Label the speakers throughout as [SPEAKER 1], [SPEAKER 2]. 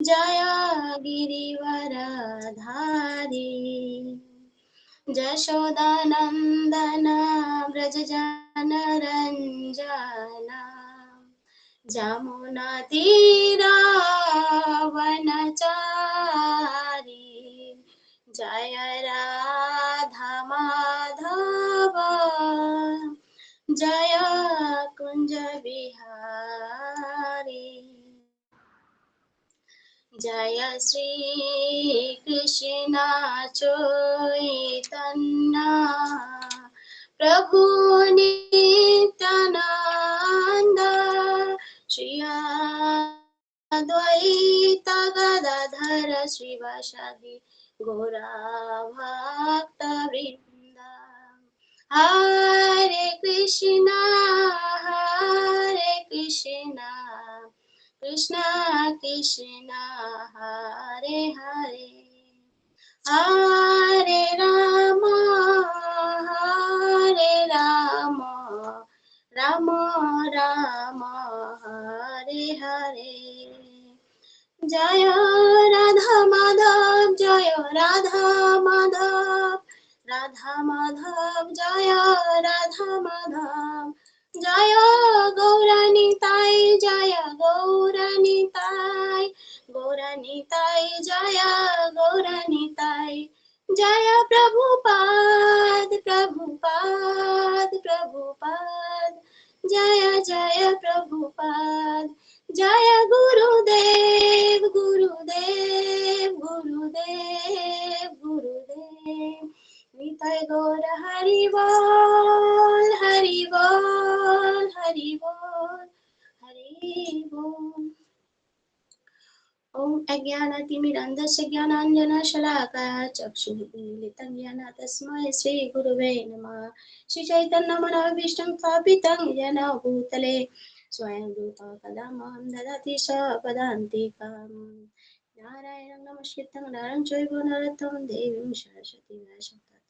[SPEAKER 1] जय गिरिवरधारी जशोदानन्दन व्रजजनरञ्जना जमुनातीरावनचारी जय राधा माधव जय कुञ्ज জয় শ্রী কৃষ্ণ চৈতন্য। প্রভু নিত্যানন্দ, শ্রিয়দ্বৈত গদাধর, শ্রীবাসাদি গোরা ভক্ত বৃন্দ হরে কৃষ্ণ হরে Krishna. Krishna Krishna Hare Hare Hare Rama Hare Rama Rama Rama Hare Hare Jaya Radha Madhav Jaya Radha Madhav Radha Madhav Jaya Radha Madhav Jaya গৌরানী তাই জয় গৌরানী তাই জয় প্রভুপাদ প্রভুপাদ প্রভুপাদ। জয় জয় প্রভুপাদ। জয় গুরুদেব গুরুদেব গুরুদেব গুরুদেব। নিতাই গৌর হরি বল হরি বল হরি বল হরি বল ॐ अज्ञानतिमिरन्धस्य ज्ञानाञ्जनशलाकया चक्षुर्मीलितं येन तस्मै श्रीगुरुवे नमः श्रीचैतन्यमनोभीष्टं स्थापितं येन भूतले स्वयं रूपा कदा मां ददाति स पदान्तिकम् नारायणं नमस्कृतं नरं चैव नरोत्तमं देवीं सरस्वतीं व्यासं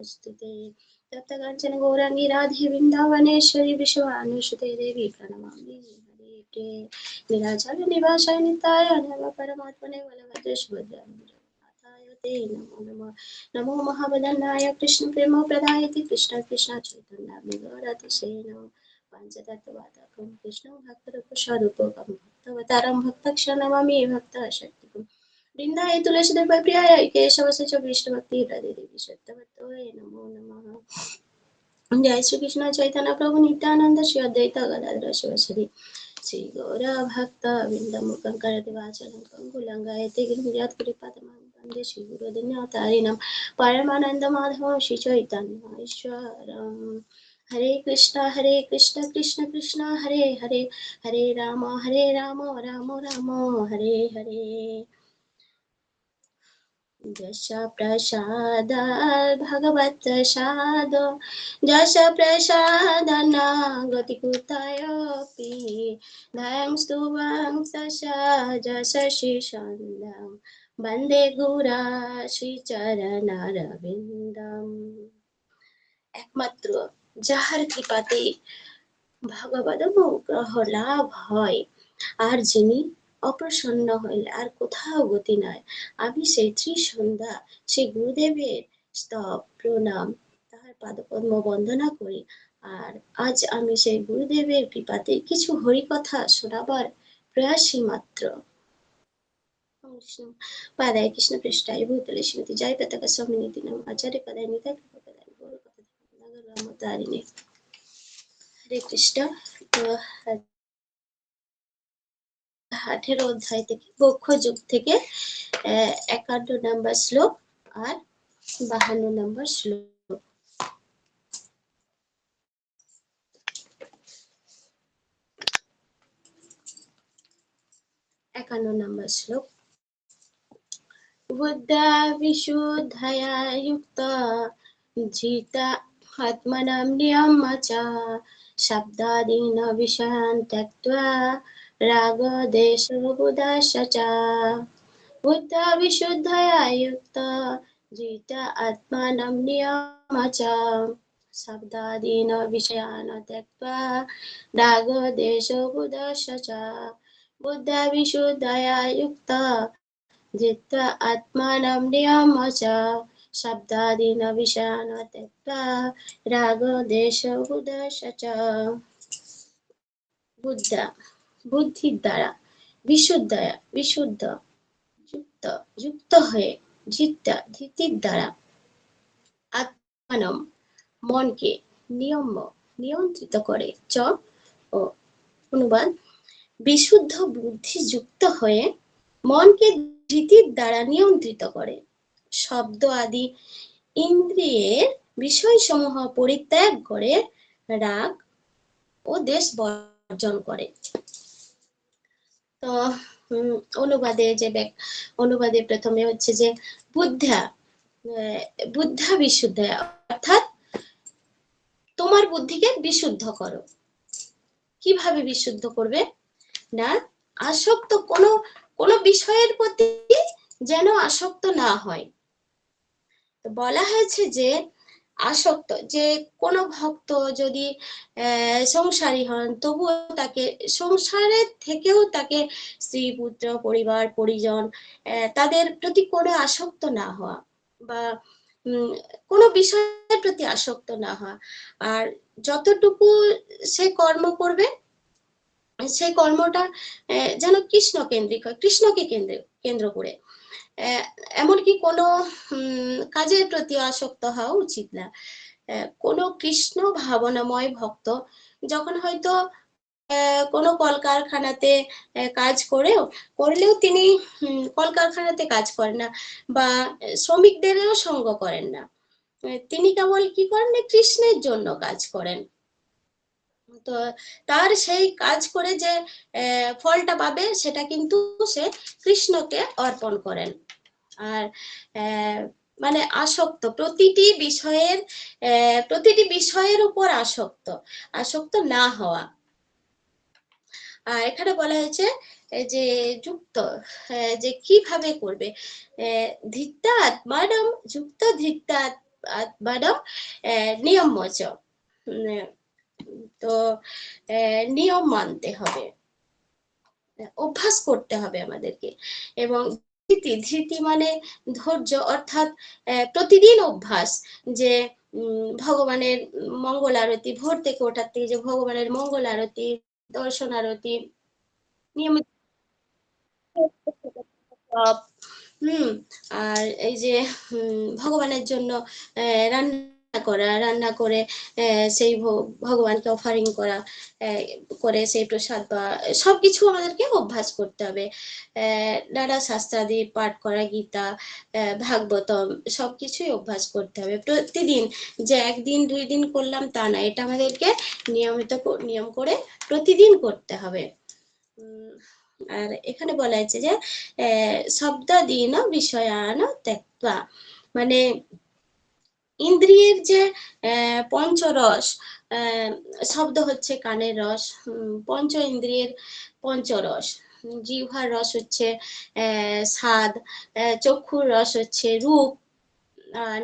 [SPEAKER 1] तप्त काञ्चन गौराङ्गी राधे वृन्दावनेश्वरी विश्वानुसुते देवी प्रणमामि। हरे निवासाय निताय नव परमात्मने बलभद्र सुभद्राय ते नमो नमः। नमो प्रेम प्रदायति कृष्ण कृष्ण चैतन्य नमो पञ्चतत्त्ववादकं कृष्णं भक्तरूपस्वरूपकं भक्तवतारं भक्तक्षणममि भक्तशक्तिकं वृन्दाय तुलसीदेव प्रियाय हृदय देवी नमो जय श्री कृष्ण चैतन्य प्रभु नित्यानंद श्री अद्वैत गदाधर शिवश्री श्री गौर भक्त वृंदमुखं करति वंदे श्री माधवं श्री चैतन्येश्वरम् हरे कृष्णा हरे कृष्ण कृष्ण कृष्ण हरे हरे हरे राम हरे राम राम राम हरे हरे যশ প্রসাদ ভগবত সাদ যশ প্রসাদন গতি কুতয়পি ধায়ং স্তুবং সশ যশ শিষন্দং বন্দে গুরা শ্রীচরণারবিন্দম একমাত্র যাহার কৃপাতে ভগবত অনুগ্রহ লাভ হয়, আর যিনি অপ্রসন্ন হইলে, আর কোথাও গতি নাই। আমি সেই ত্রিসন্ধ্যা, সেই গুরুদেবের স্তব, প্রণাম, তাহার পাদপদ্ম বন্দনা করি। আর আজ আমি সেই গুরুদেবের কৃপাতে কিছু হরিকথা শোনাবার প্রয়াসী মাত্র। পাদায় কৃষ্ণ পৃষ্ঠায় ভূতলে শ্রীমতী জয় পতাকা স্বামী নাম আচার্য পদায় কথা হরে কৃষ্ণ। তো আঠেরো অধ্যায় থেকে, বক্ষ যুগ থেকে একান্ন নাম্বার শ্লোক আর বাহান্ন নাম্বার শ্লোক। একান্ন নাম্বার শ্লোক। বুদ্ধা বিশুদ্ধয়া নিয়ম रागदेशबुदाश्च च बुद्ध विशुद्धया युक्त जित आत्मानं नियम च शब्दादीन विषयान् त्यक्त्वा रागदेशबुदाश्च च बुद्ध विशुद्धया युक्त जित आत्मानं नियम च शब्दादीन विषयान् त्यक्त्वा रागदेशबुदाश्च च बुद्ध বুদ্ধির দ্বারা বিশুদ্ধয়া বিশুদ্ধ, যুক্ত যুক্ত হয়ে জিত্যা ধৃতির দ্বারা আত্মানম মনকে নিয়ম, নিয়ন্ত্রিত করে চ ও অনুবাদ। বিশুদ্ধ বুদ্ধি যুক্ত হয়ে মনকে ধৃতির দ্বারা নিয়ন্ত্রিত করে। শব্দ আদি ইন্দ্রিয়ের বিষয়সমূহ পরিত্যাগ করে রাগ ও দেশ বর্জন করে। তো অনুবাদে যে অনুবাদে প্রথমে হচ্ছে যে বুদ্ধা বুদ্ধা বিশুদ্ধ অর্থাৎ তোমার বুদ্ধিকে বিশুদ্ধ করো। কীভাবে বিশুদ্ধ করবে? না, আসক্ত কোনো কোনো বিষয়ের প্রতি যেন আসক্ত না হয়। বলা হয়েছে যে আসক্ত, যে কোনো ভক্ত যদি সংসারী হন, তবুও তাকে, সংসারের থেকেও তাকে স্ত্রী, পুত্র, পরিবার, পরিজন তাদের প্রতি কোনো আসক্ত না হওয়া বা কোনো বিষয়ের প্রতি আসক্ত না হওয়া। আর যতটুকু সে কর্ম করবে সেই কর্মটা যেন কৃষ্ণ কেন্দ্রিক হয়, কৃষ্ণকে কেন্দ্র কেন্দ্র করে। এমনকি কোনো কাজের প্রতি আসক্ত হওয়া উচিত না। কোনো কৃষ্ণ ভাবনাময় ভক্ত যখন হয়তো কোনো কলকারখানাতে কাজ করেও, করলেও তিনি কলকারখানাতে কাজ করেন না বা শ্রমিকদেরও সঙ্গ করেন না। তিনি কেবল কি করেন কৃষ্ণের জন্য কাজ করেন। তো তার সেই কাজ করে যে ফলটা পাবে সেটা কিন্তু সে কৃষ্ণকে অর্পণ করেন। আর মানে আসক্ত প্রতিটি বিষয়ের প্রতিটি বিষয়ের উপর আসক্ত আসক্ত না হওয়া। আর এখানে বলা হয়েছে যে যুক্ত যে কীভাবে করবে? ধিত্তা যুক্ত ধিত্তা আত- নিয়ম মচ। উম, তো নিয়ম মানতে হবে। অভ্যাস করতে হবে আমাদেরকে। এবং ধৃতি ধৃতি মানে ধৈর্য অর্থাৎ প্রতিদিন অভ্যাস যে ভগবানের মঙ্গল আরতি, ভোর থেকে ওঠার থেকে যে ভগবানের মঙ্গল আরতি, দর্শন আরতি, নিয়মিত হম, আর এই যে ভগবানের জন্য রান্না করা, রান্না করে সেই ভগবানকে অফারিং করা করে সেই প্রসাদ বা, সবকিছু আমাদেরকে অভ্যাস করতে হবে। নানা শাস্ত্রাদি পাঠ করা, গীতা ভাগবতম, সবকিছুই অভ্যাস করতে হবে। প্রতিদিন যে একদিন, দুই দিন করলাম তা না, এটা আমাদেরকে নিয়মিত নিয়ম করে প্রতিদিন করতে হবে। আর এখানে বলা হয়েছে যে শব্দাদীন বিষয়ান ত্যক্তা। মানে ইন্দ্রিয়ের যে পঞ্চরস শব্দ হচ্ছে কানের রস পঞ্চ ইন্দ্রিয়ের পঞ্চরস। জিহ্বার রস হচ্ছে স্বাদ চক্ষুর রস হচ্ছে রূপ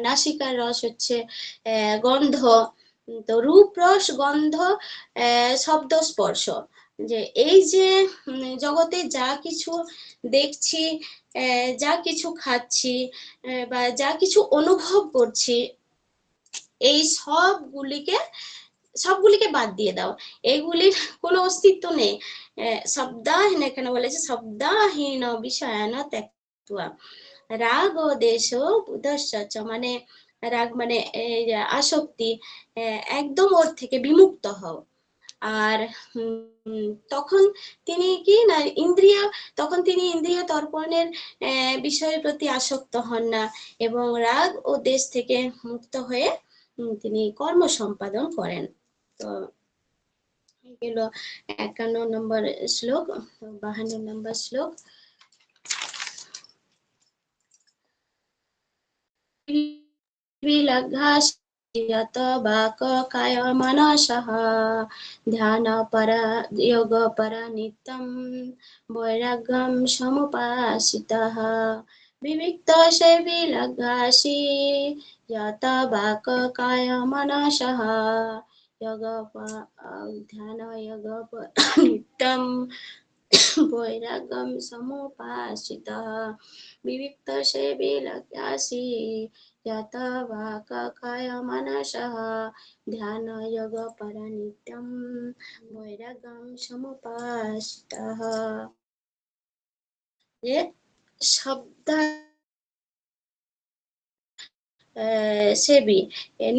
[SPEAKER 1] নাসিকার রস হচ্ছে গন্ধ। তো রূপ, রস, গন্ধ শব্দ, স্পর্শ। যে এই যে জগতে যা কিছু দেখছি যা কিছু খাচ্ছি বা যা কিছু অনুভব করছি এই সবগুলিকে সবগুলিকে বাদ দিয়ে দাও। এগুলির কোনো অস্তিত্ব নেই। শব্দাহীন এখানে বলেছে, শব্দাহীন বিষয়ান ত্যক্ত্বা রাগ ও দেশ বুধশ্চ মানে রাগ মানে আসক্তি একদম ওর থেকে বিমুক্ত হও। আর তখন তিনি কি না, ইন্দ্রিয়, তখন তিনি ইন্দ্রিয় তর্পণের বিষয়ের প্রতি আসক্ত হন না। এবং রাগ ও দেশ থেকে মুক্ত হয়ে তিনি কর্ম সম্পাদন করেন। তো গেল একান্ন নম্বর শ্লোক, বাহান্ন নম্বর শ্লোক। কায় মানসহ ধ্যান পরা যোগ পরা নিত্যম বৈরাগ্যম সমুপাসিত विविक्तसे विलघासि यत वाक्काय मनसः योग ध्यान योग नित्यं वैराग्यं समुपासितः विविक्तसे विलग्यासि यत वाक्काय मनसः ध्यान योग परनित्यं वैराग्यं समुपासितः ये শব্দ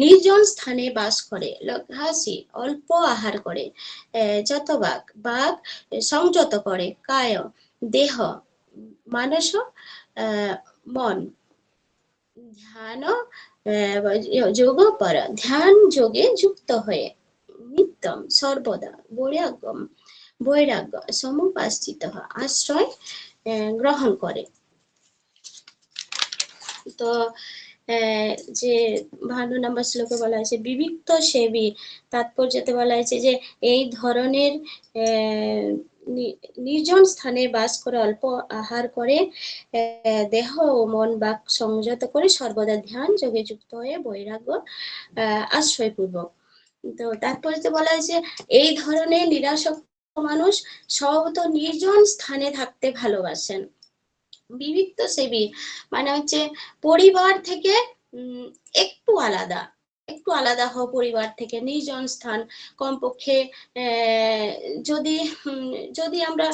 [SPEAKER 1] নির্জন স্থানে বাস করে। লঘাসি অল্প আহার করে। যত বাঘ সংযত করে। কায়, দেহ, মানস মন। ধ্যান যোগ পর। ধ্যান যোগে যুক্ত হয়ে নিত্যম, সর্বদা বৈরাগ্যম, বৈরাগ্য সমুপাস্থিত। আশ্রয় গ্রহণ করে। তো যে ভানু নাম্বার শ্লোকে বলা হয়েছে, বিবিক্ত সেবী। তাৎপর্যতে বলা হয়েছে যে, এই ধরনের নির্জন স্থানে বাস করে অল্প আহার করে দেহ ও মন বাক সংযত করে সর্বদা ধ্যান যোগে যুক্ত হয়ে বৈরাগ্য আশ্রয়পূর্বক। তো তারপরে বলা হয়েছে, এই ধরনের নিরাসক্ত মানুষ স্বভাবত নির্জন স্থানে থাকতে ভালোবাসেন। বিবিক্ত সেবী মানে হচ্ছে পরিবার থেকে একটু আলাদা একটু আলাদা হওয়া পরিবার থেকে নির্জন স্থান কমপক্ষে যদি যদি আমরা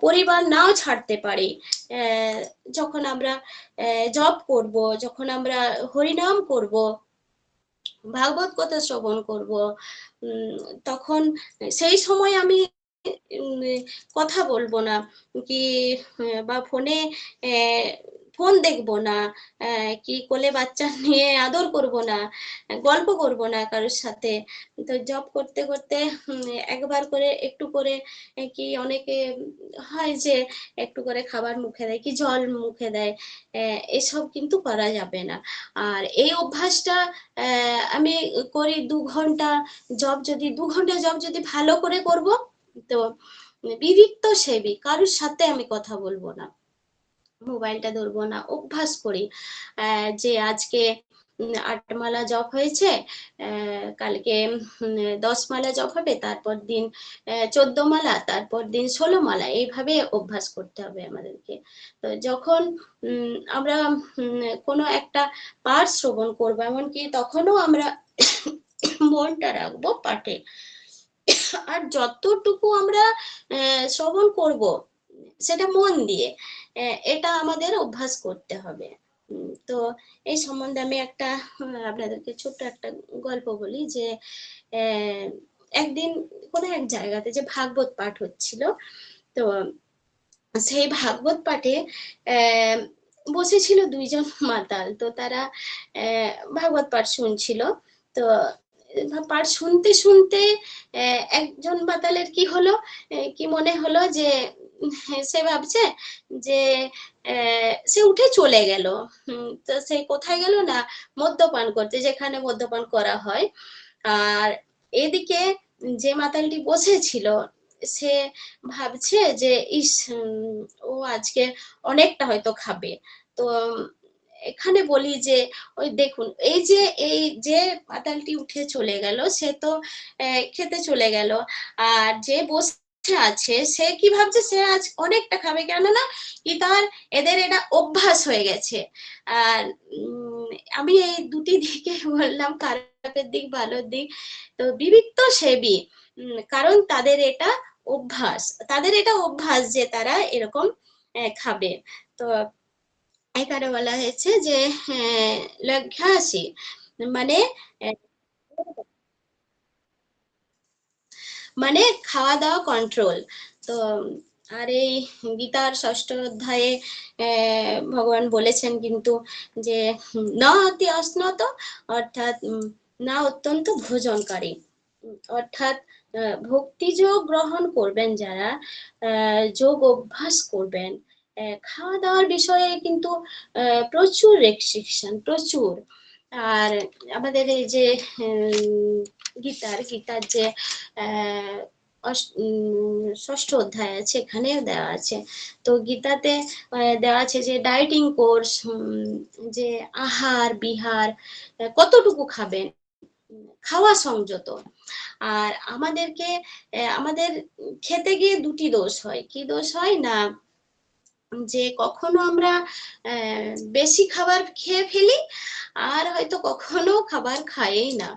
[SPEAKER 1] পরিবার নাও ছাড়তে পারি যখন আমরা জব করব, যখন আমরা হরিনাম করব, ভাগবত কথা শ্রবণ করব তখন সেই সময় আমি কথা বলব না কি, বা ফোনে ফোন দেখব না কি কোলে বাচ্চা নিয়ে আদর করব না, গল্প করব না কারোর সাথে। তো জব করতে করতে একবার করে একটু করে কি অনেকে হয় যে একটু করে খাবার মুখে দেয়, কি জল মুখে দেয় এসব কিন্তু করা যাবে না। আর এই অভ্যাসটা আমি করি দু ঘণ্টা জব যদি, দু ঘণ্টা জব যদি ভালো করে করব তো বিবিক্ত সেবী, কারোর সাথে আমি কথা বলব না। মোবাইলটা ধরবো না, অভ্যাস করি। যে আজকে আট মালা জপ হয়েছে কালকে দশ মালা জপ হবে, তারপর দিন চোদ্দ মালা, তারপর দিন ষোলো মালা, এইভাবে অভ্যাস করতে হবে আমাদেরকে। তো যখন আমরা কোনো একটা পাঠ শ্রবণ করব, এমনকি তখনও আমরা মনটা রাখব পাঠে। আর যতটুকু আমরা শ্রবণ করব, সেটা মন দিয়ে এটা আমাদের অভ্যাস করতে হবে। তো এই সম্বন্ধে আমি একটা আপনাদেরকে ছোট্ট একটা গল্প বলি যে একদিন কোনো এক জায়গাতে যে ভাগবত পাঠ হচ্ছিল, তো সেই ভাগবত পাঠে বসেছিল দুইজন মাতাল, তো তারা ভাগবত পাঠ শুনছিল। তো পাঠ শুনতে শুনতে একজন মাতালের কি হলো? কি মনে হলো যে, সে ভাবছে যে সে উঠে চলে গেল। তো সে কোথায় গেল না? মদ্যপান করতে, যেখানে মদ্যপান করা হয়। আর এদিকে যে মাতালটি বসেছিল, সে ভাবছে যে, ইস ও আজকে অনেকটা হয়তো খাবে। তো এখানে বলি যে, ওই দেখুন, এই যে এই যে পাতালটি উঠে চলে গেল, সে তো খেতে চলে গেল। আর যে বসে আছে, সে কি ভাবছে, সে আজ অনেকটা খাবে। কেননা কি তার এদের এটা অভ্যাস হয়ে গেছে। আর আমি এই দুটি দিকে বললাম, খারাপের দিক, ভালোর দিক। তো বিবিক্ত সেবী কারণ তাদের এটা অভ্যাস। তাদের এটা অভ্যাস যে তারা এরকম খাবে। তো এখানে বলা হয়েছে যে লঘ্যাসি মানে মানে খাওয়া দাওয়া কন্ট্রোল তো, আর এই গীতার ষষ্ঠ অধ্যায়ে ভগবান বলেছেন কিন্তু যে, না অতি অস্নত, অর্থাৎ না অত্যন্ত ভোজনকারী। অর্থাৎ ভক্তি যোগ গ্রহণ করবেন যারা যোগ অভ্যাস করবেন। খাওয়া দাওয়ার বিষয়ে কিন্তু প্রচুর রেস্ট্রিকশন প্রচুর। আর আমাদের এই যে গীতার গীতার যে ষষ্ঠ অধ্যায় আছে, এখানেও দেওয়া আছে। তো গীতাতে দেওয়া আছে যে ডায়েটিং কোর্স যে, আহার, বিহার কতটুকু খাবেন? খাওয়া সংযত। আর আমাদেরকে আমাদের খেতে গিয়ে দুটি দোষ হয়। কি দোষ হয় না? যে কখনো আমরা বেশি খাবার খেয়ে ফেলি আর হয়তো কখনো খাবার খাইই না।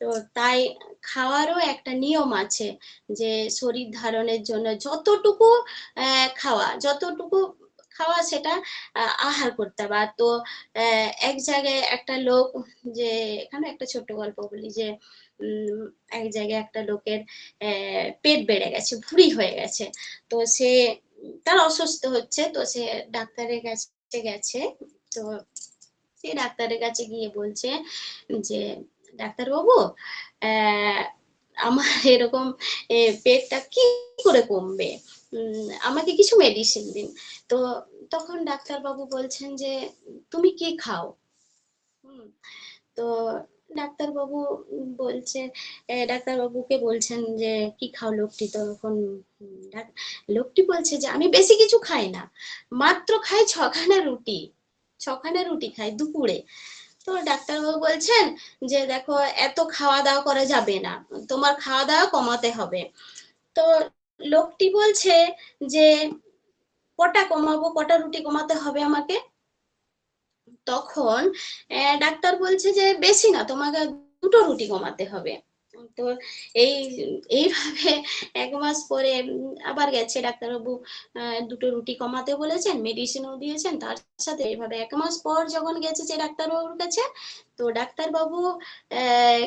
[SPEAKER 1] তো তাই খাওয়ারও একটা নিয়ম আছে যে শরীর ধারণের জন্য যতটুকু খাওয়া যতটুকু খাওয়া সেটা আহার করতে হবে। তো এক জায়গায় একটা লোক যে, এখানে একটা ছোট্ট গল্প বলি যে এক জায়গায় একটা লোকের পেট বেড়ে গেছে, ভুঁড়ি হয়ে গেছে। তো সে তার অসুস্থ হচ্ছে, তো সে ডাক্তারের কাছে গেছে। তো সে ডাক্তারের কাছে গিয়ে বলছে যে, ডাক্তারবাবু আমার এরকম পেটটা কি করে কমবে? আমাকে কিছু মেডিসিন দিন। তো তখন ডাক্তারবাবু বলছেন যে, তুমি কি খাও? তো ডাক্তারবাবু বলছে ডাক্তারবাবুকে বলছেন যে, কি খাও লোকটি? তখন লোকটি বলছে যে, আমি বেশি কিছু খাই না, মাত্র খাই ছখানা রুটি ছখানা রুটি খাই দুপুরে। তো ডাক্তারবাবু বলছেন যে, দেখো, এত খাওয়া দাওয়া করা যাবে না, তোমার খাওয়া দাওয়া কমাতে হবে। তো লোকটি বলছে যে, কটা কমাবো, কটা রুটি কমাতে হবে আমাকে? তখন ডাক্তার বলছে যে, বেশি না, তোমাকে দুটো রুটি কমাতে হবে। তো এই, এইভাবে এক মাস পরে, আবার গেছে ডাক্তারবাবু দুটো রুটি কমাতে বলেছেন মেডিসিনও দিয়েছেন, তার সাথে এইভাবে এক মাস পর যখন গেছে যে ডাক্তারবাবুর কাছে, তো ডাক্তারবাবু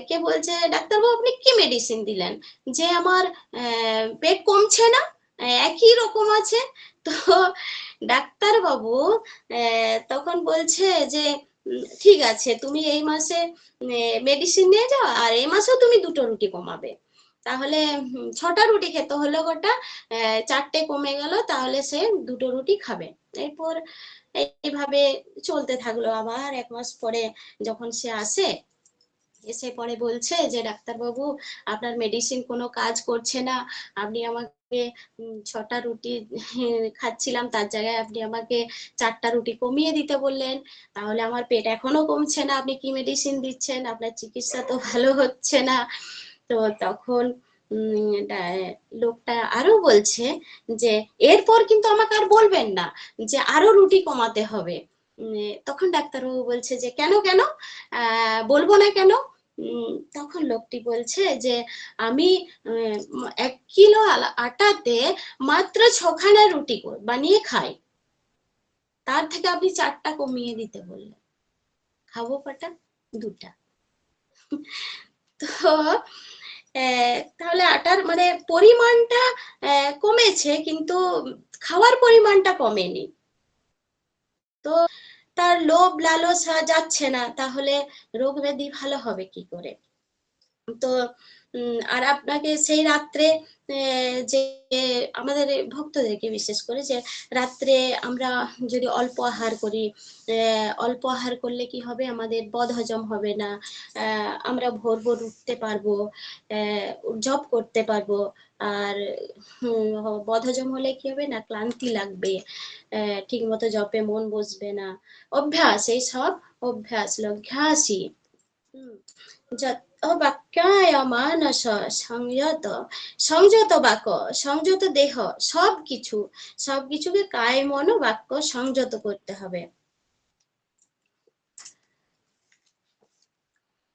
[SPEAKER 1] কে বলছে, ডাক্তারবাবু, আপনি কি মেডিসিন দিলেন? যে, আমার পেট কমছে না একই রকম আছে। তো ডাক্তারবাবু তখন বলছে যে ঠিক আছে, তুমি এই মাসে মেডিসিন নিয়ে যাও, আর এই মাসেও তুমি দুটো রুটি কমাবে। তাহলে ছটা রুটি খেতে হলো গোটা চারটে কমে গেল, তাহলে সে দুটো রুটি খাবে। এরপর এইভাবে চলতে থাকল। আবার এক মাস পরে যখন সে আসে এসে পরে বলছে যে, ডাক্তারবাবু, আপনার মেডিসিন কোনো কাজ করছে না। আপনি আমাকে ছটা রুটি খাচ্ছিলাম, তার জায়গায় আপনি আমাকে চারটা রুটি কমিয়ে দিতে বললেন। তাহলে আমার পেট এখনও কমছে না। আপনি কি মেডিসিন দিচ্ছেন? আপনার চিকিৎসা তো ভালো হচ্ছে না। তো তখন লোকটা আরও বলছে যে, এরপর কিন্তু আমাকে আর বলবেন না যে, আরও রুটি কমাতে হবে। তখন ডাক্তারবাবু বলছে যে, কেন কেন? বলব না কেন? তখন লোকটি বলছে যে, আমি এক কিলো আটাতে মাত্র ছখানা রুটি বানিয়ে খাই। তার থেকে আপনি চারটা কমিয়ে দিতে বললেন। খাব কটা? দুটা। তো তাহলে আটার মানে পরিমাণটা কমেছে, কিন্তু খাওয়ার পরিমাণটা কমেনি। তো তার লোভ লালসা যাচ্ছে না তাহলে রোগ ব্যাধি ভালো হবে কি করে? তো আর আপনাকে সেই রাত্রে যে আমাদের ভক্তদেরকে বিশেষ করে যে রাত্রে আমরা যদি অল্প আহার করি অল্প আহার করলে কি হবে? আমাদের বদ হজম হবে না। আমরা ভোর ভোর উঠতে পারব জব করতে পারব। আর বদ হজম হলে কি হবে না? ক্লান্তি লাগবে। ঠিক মতো জপে মন বসবে না। অভ্যাস, এই সব অভ্যাস লভ্যাসী বাক্যায় সংযত সংযত বাক্য, সংযত দেহ সব কিছু সব কিছুকে কায় মন বাক্য সংযত করতে হবে।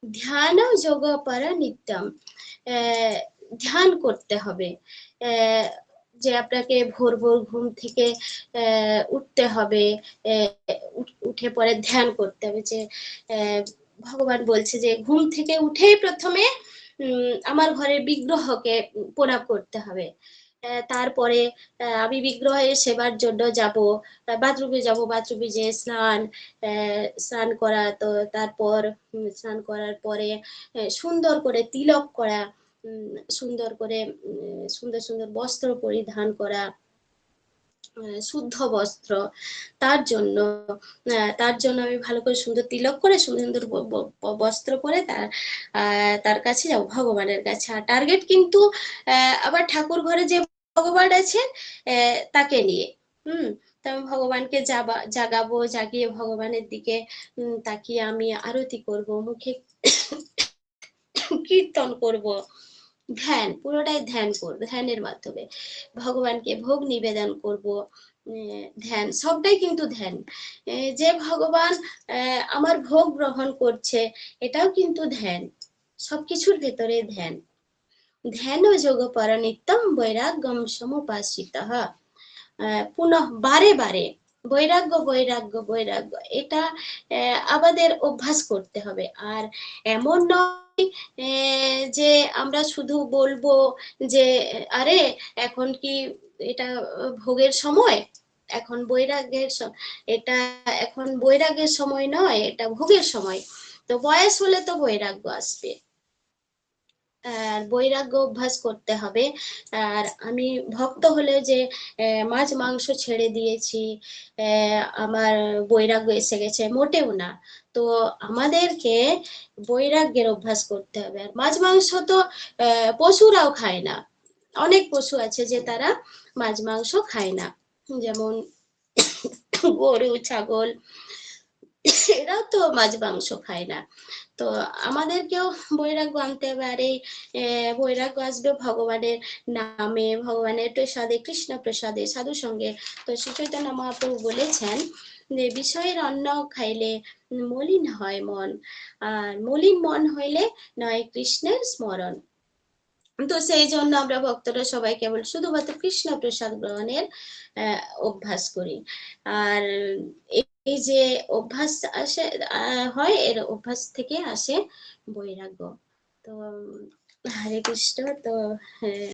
[SPEAKER 1] ধ্যান যোগ পর নিত্যম ধ্যান করতে হবে। যে আপনাকে ভোর ভোর ঘুম থেকে উঠতে হবে উঠে পরে ধ্যান করতে হবে যে ভগবান বলছে যে, ঘুম থেকে উঠেই প্রথমে আমার ঘরের বিগ্রহকে প্রণাম করতে হবে। তারপরে আমি বিগ্রহের সেবার জন্য যাব, বাথরুমে যাব, বাথরুমে যে স্নান স্নান করা, তো তারপর স্নান করার পরে সুন্দর করে তিলক করা সুন্দর করে সুন্দর সুন্দর বস্ত্র পরিধান করা শুদ্ধ বস্ত্র। তার জন্য তার জন্য আমি ভালো করে সুন্দর তিলক করে সুন্দর ব- বস্ত্র পরে তার তার কাছে যাব, ভগবানের কাছে। আর টার্গেট কিন্তু আবার ঠাকুর ঘরে যে ভগবান আছেন তাকে নিয়ে। হুম আমি ভগবানকে যাবা, জাগাবো, জাগিয়ে ভগবানের দিকে তাকিয়ে আমি আরতি করব, মুখে কীর্তন করব। ধ্যান, পুরোটাই ধ্যান করব ধ্যানের মাধ্যমে। ভগবানকে ভোগ নিবেদন করব ধ্যান, সবটাই কিন্তু ধ্যান। যে ভগবান আমার ভোগ গ্রহণ করছে, এটাও কিন্তু ধ্যান। সবকিছুর ভেতরে ধ্যান। ধ্যান যোগ পর নিত্যম বৈরাগ্যম সমুপাসিত। পুনঃ বারে বারে বৈরাগ্য বৈরাগ্য বৈরাগ্য। এটা আমাদের অভ্যাস করতে হবে। আর এমন নয় যে আমরা শুধু বলব যে, আরে, এখন কি এটা ভোগের সময়? এখন বৈরাগ্যের এটা এখন বৈরাগ্যের সময় নয়, এটা ভোগের সময়। তো বয়স হলে তো বৈরাগ্য আসবে। বৈরাগ্য অভ্যাস করতে হবে। আর আমি ভক্ত হলে যে মাছ, মাংস ছেড়ে দিয়েছি আমার বৈরাগ্য এসে গেছে, মোটেও না। তো আমাদেরকে বৈরাগ্যের অভ্যাস করতে হবে। আর মাছ, মাংস তো পশুরাও খায় না। অনেক পশু আছে যে তারা মাছ, মাংস খায় না। যেমন গরু, ছাগল, এরাও তো মাছ, মাংস খায় না। তো আমাদেরকেও বৈরাগ্য আনতে আহ, বৈরাগ্য আসবে ভগবানের নামে ভগবানের প্রসাদে কৃষ্ণ প্রসাদে সাধু সঙ্গে। তো শ্রী চৈতন্য মহাপ্রভু বলেছেন যে বিষয়ের অন্ন খাইলে মলিন হয় মন আর মলিন মন হইলে নয় কৃষ্ণের স্মরণ। তো সেই জন্য আমরা ভক্তরা সবাই কেবল শুধুমাত্র কৃষ্ণ প্রসাদ গ্রহণের অভ্যাস করি। আর এই যে অভ্যাস আসে হয় এর অভ্যাস থেকে আসে বৈরাগ্য। তো হরে কৃষ্ণ, তো হ্যাঁ।